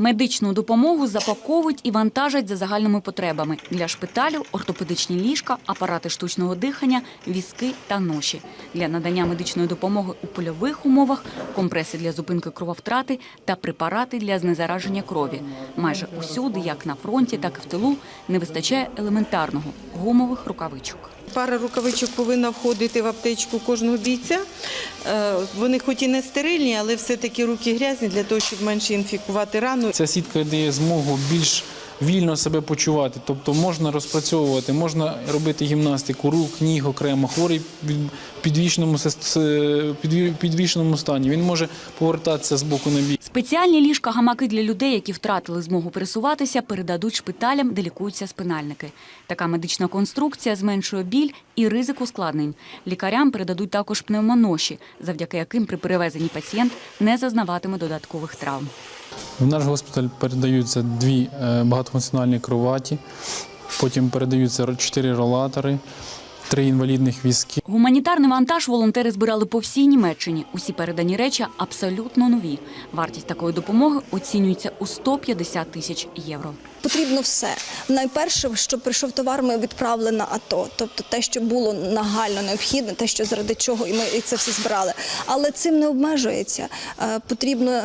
Медичну допомогу запаковують і вантажать за загальними потребами. Для шпиталю ортопедичні ліжка, апарати штучного дихання, візки та ноші. Для надання медичної допомоги у польових умовах компреси для зупинки крововтрати та препарати для знезараження крові. Майже усюди, як на фронті, так і в тилу, не вистачає елементарного гумових рукавичок. Пара рукавичок повинна входити в аптечку кожного бійця. Е, Вони хоч і не стерильні, але все-таки руки грязні для того, щоб менше інфікувати рану. Ця сітка дає змогу більш вільно себе почувати. Тобто можна розпрацьовувати, можна робити гімнастику рук, ніг окремо, хворий в підвішеному, стані. Він може повертатися з боку на бік. Спеціальні ліжка-гамаки для людей, які втратили змогу пересуватися, передадуть шпиталям, де лікуються спинальники. Така медична конструкція зменшує біль і ризик ускладнень. Лікарям передадуть також пневмоноші, завдяки яким при перевезенні пацієнт не зазнаватиме додаткових травм. В наш госпіталь передаються дві е, багатофункціональні кроваті, потім передаються чотири ролатори, три інвалідних візки. Гуманітарний вантаж волонтери збирали по всій Німеччині. Усі передані речі абсолютно нові. Вартість такої допомоги оцінюється у 150 тисяч євро. Потрібно все. Найперше, що прийшов товар, ми відправили на АТО. Тобто те, що було нагально необхідне, те, що заради чого і ми це все збирали. Але цим не обмежується. Е, Потрібно,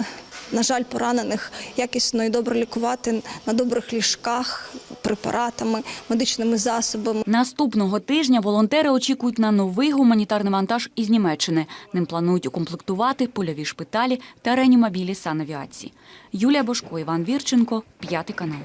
на жаль, поранених якісно і добре лікувати на добрих ліжках, препаратами, медичними засобами. Наступного тижня волонтери очікують на новий гуманітарний вантаж із Німеччини. Ним планують укомплектувати польові шпиталі та реанімобілі санавіації. Юлія Бошко, Іван Вірченко, п'ятий канал.